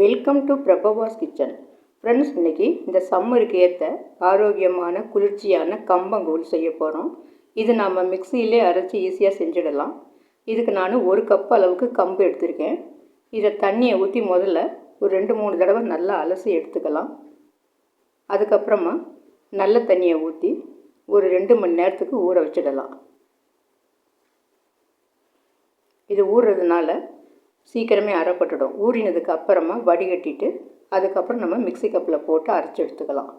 Welcome to Prabhava's kitchen friends இன்னைக்கு இந்த சம்மருக்கு ஏற்ற ஆரோக்கியமான குளிர்ச்சியான கம்பங்கூழ் செய்ய போகிறோம் இது நாம் மிக்சியிலே அரைச்சி ஈஸியாக செஞ்சிடலாம். இதுக்கு நான் ஒரு கப் அளவுக்கு கம்பு எடுத்திருக்கேன். இதை தண்ணியை ஊற்றி முதல்ல ஒரு ரெண்டு மூணு தடவை நல்லா அலசி எடுத்துக்கலாம். அதுக்கப்புறமா நல்ல தண்ணியை ஊற்றி ஒரு ரெண்டு மணி நேரத்துக்கு ஊற வச்சிடலாம். இது ஊறுறதுனால சீக்கிரமே அறப்பட்டுடும் ஊறினதுக்கு அப்புறமா வடிகட்டிட்டு அதுக்கப்புறம் நம்ம மிக்சி கப்பில் போட்டு அரைச்சி எடுத்துக்கலாம்.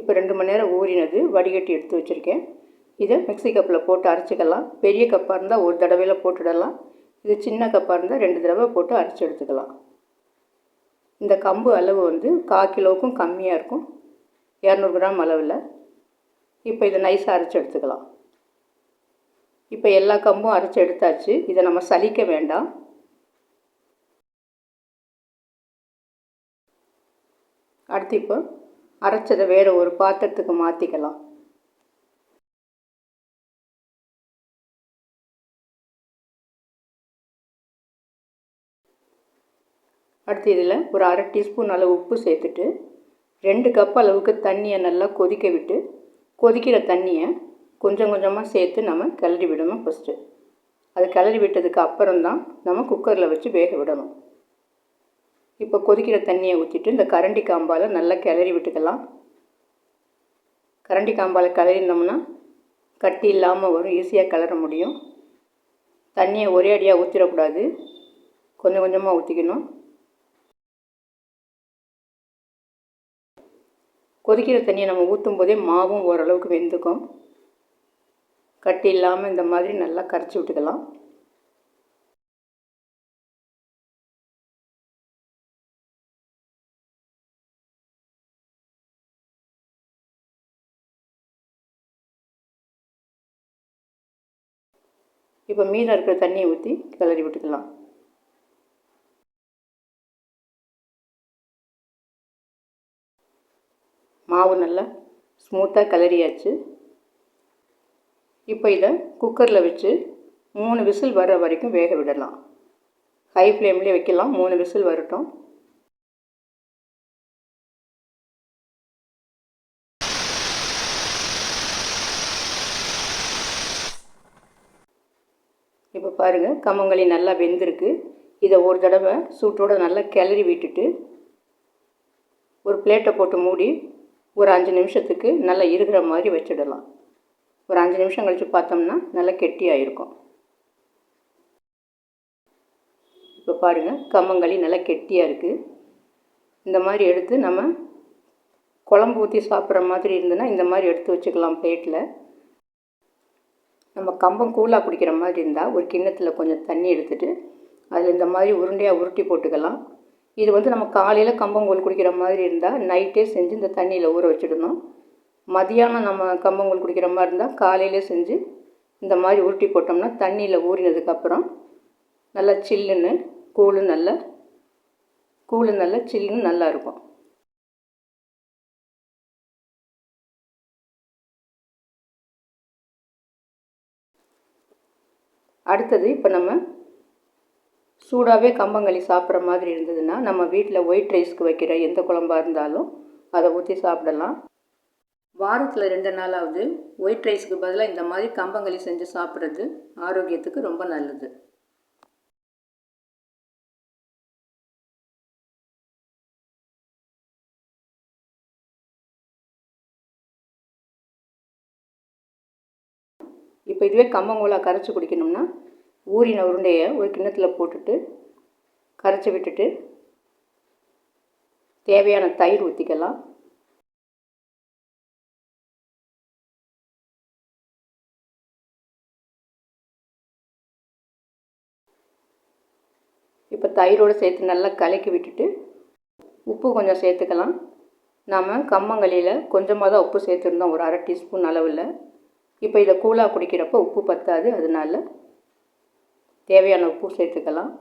இப்போ ரெண்டு மணி நேரம் ஊறினது வடிகட்டி எடுத்து வச்சுருக்கேன். இதை மிக்சி கப்பில் போட்டு அரைச்சிக்கலாம். பெரிய கப்பாக இருந்தால் ஒரு தடவையில் போட்டுடலாம். இது சின்ன கப்பாக இருந்தால் ரெண்டு தடவை போட்டு அரைச்சி எடுத்துக்கலாம். இந்த கம்பு அளவு வந்து கால் கிலோவுக்கும் கம்மியாக இருக்கும். இரநூறு கிராம் அளவில். இப்போ இதை நைஸாக அரைச்சி எடுத்துக்கலாம். இப்போ எல்லா கம்பும் அரைச்சி எடுத்தாச்சு. இதை நம்ம சலிக்க வேண்டாம். அடுத்து இப்போ அரைச்சதை வேறு ஒரு பாத்திரத்துக்கு மாற்றிக்கலாம் அடுத்து இதில் ஒரு அரை டீஸ்பூன் அளவு உப்பு சேர்த்துட்டு ரெண்டு கப் அளவுக்கு தண்ணியை நல்லா கொதிக்க விட்டு கொதிக்கிற தண்ணியை கொஞ்சம் கொஞ்சமாக சேர்த்து நம்ம கிளறி விடணும் ஃபஸ்ட்டு அது கிளறி விட்டதுக்கு அப்புறம்தான் நம்ம குக்கரில் வச்சு வேக விடணும். இப்போ கொதிக்கிற தண்ணியை ஊற்றிட்டு இந்த கரண்டி காம்பால் நல்லா கிளறி விட்டுக்கலாம். கரண்டி காம்பால் கிளறினோம்னா கட்டி இல்லாமல் வரும் ஈஸியாக கிளற முடியும். தண்ணியை ஒரே அடியாக ஊற்றிடக்கூடாது கொஞ்சம் கொஞ்சமாக ஊற்றிக்கணும் கொதிக்கிற தண்ணியை நம்ம ஊற்றும் போதே மாவும் ஓரளவுக்கு வெந்துக்கும். கட்டி இல்லாமல் இந்த மாதிரி நல்லா கரைச்சி விட்டுக்கலாம். இப்போ மீதம் இருக்கிற தண்ணியை ஊற்றி கிளறி விட்டுக்கலாம். மாவு நல்லா ஸ்மூத்தாக கிளறியாச்சு. இப்போ இதை குக்கரில் வச்சு மூணு விசில் வர்ற வரைக்கும் வேக விடலாம். ஹை ஃப்ளேம்லேயே வைக்கலாம். மூணு விசில் வரட்டும். இப்போ பாருங்கள் கம்மங்களி நல்லா வெந்திருக்கு. இதை ஒரு தடவை சூட்டோடு நல்லா கிளறி விட்டுட்டு ஒரு பிளேட்டை போட்டு மூடி ஒரு அஞ்சு நிமிஷத்துக்கு நல்லா இருக்கிற மாதிரி வச்சிடலாம். ஒரு அஞ்சு நிமிஷம் கழித்து பார்த்தோம்னா நல்லா கெட்டியாக இருக்கும் இப்போ பாருங்கள் கம்மங்களி நல்லா கெட்டியாக இருக்குது இந்த மாதிரி எடுத்து நம்ம குழம்பு ஊற்றி சாப்பிட்ற மாதிரி இருந்ததுன்னா இந்த மாதிரி எடுத்து வச்சுக்கலாம் பிளேட்டில் நம்ம கம்பம் கூலாக குடிக்கிற மாதிரி இருந்தால் ஒரு கிண்ணத்தில் கொஞ்சம் தண்ணி எடுத்துகிட்டு அதில் இந்த மாதிரி உருண்டையாக உருட்டி போட்டுக்கலாம். இது வந்து நம்ம காலையில் கம்பங்கூழ் குடிக்கிற மாதிரி இருந்தால் நைட்டே செஞ்சு இந்த தண்ணியில் ஊற வச்சிடணும். மதியானம் நம்ம கம்பங்கூழ் குடிக்கிற மாதிரி இருந்தால் காலையிலே செஞ்சு இந்த மாதிரி உருட்டி போட்டோம்னா தண்ணியில் ஊறினதுக்கப்புறம் நல்லா சில்லுன்னு கூழு நல்ல கூழு நல்ல சில்லுன்னு நல்லா இருக்கும். அடுத்தது இப்போ நம்ம சூடாகவே கம்பங்களி சாப்பிட்ற மாதிரி இருந்ததுன்னா நம்ம வீட்டில் ஒயிட் ரைஸ்க்கு வைக்கிற எந்த குழம்பாக இருந்தாலும் அதை ஊற்றி சாப்பிடலாம். வாரத்தில் ரெண்டு நாளாவது ஒயிட் ரைஸுக்கு பதிலாக இந்த மாதிரி கம்பங்களி செஞ்சு சாப்பிட்றது ஆரோக்கியத்துக்கு ரொம்ப நல்லது. இப்போ இதுவே கம்பங்கூழாக கரைச்சி குடிக்கணும்னா ஊறின உருண்டையை ஒரு கிண்ணத்தில் போட்டுட்டு கரைச்சி விட்டுட்டு தேவையான தயிர் ஊற்றிக்கலாம் இப்போ தயிரோடு சேர்த்து நல்லா கலக்கி விட்டுட்டு உப்பு கொஞ்சம் சேர்த்துக்கலாம். நாம் கம்மங்களியில் கொஞ்சமாக தான் உப்பு சேர்த்துருந்தோம் ஒரு அரை டீஸ்பூன் அளவில். இப்போ இதை கூலாக குடிக்கிறப்போ உப்பு பத்தாது அதனால் தேவையான உப்பு சேர்த்துக்கலாம்.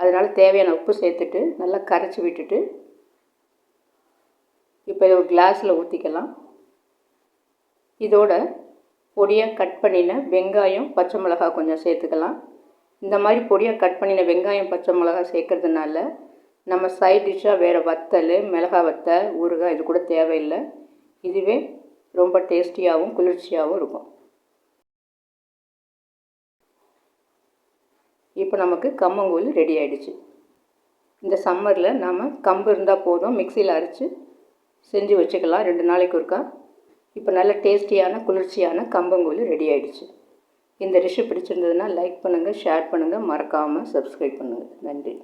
அதனால் தேவையான உப்பு சேர்த்துட்டு நல்லா கரைச்சி விட்டுட்டு இப்போ இதை ஒரு கிளாஸில் ஊற்றிக்கலாம் இதோட பொடியாக கட் பண்ணின வெங்காயம் பச்சை மிளகாய் கொஞ்சம் சேர்த்துக்கலாம். இந்த மாதிரி பொடியாக கட் பண்ணின வெங்காயம் பச்சை மிளகாய் சேர்க்கறதுனால நம்ம சைட் டிஷ்ஷாக வேறு வத்தல் மிளகாய் வத்தல் ஊறுகாய் இது கூட தேவையில்லை. இதுவே ரொம்ப டேஸ்டியாகவும் குளிர்ச்சியாகவும் இருக்கும். இப்போ நமக்கு கம்மங்கூழ் ரெடி ஆகிடுச்சு இந்த சம்மரில் நாம் கம்பு இருந்தால் போதும் மிக்சியில் அரைச்சி செஞ்சு வச்சுக்கலாம். ரெண்டு நாளைக்கு ஒருக்கா. இப்போ நல்ல டேஸ்டியான குளிர்ச்சியான கம்பங்கூழ் ரெடி ஆகிடுச்சு இந்த டிஷ்ஷு பிடிச்சிருந்ததுன்னா லைக் பண்ணுங்கள் ஷேர் பண்ணுங்கள் மறக்காமல் சப்ஸ்கிரைப் பண்ணுங்கள் நன்றி.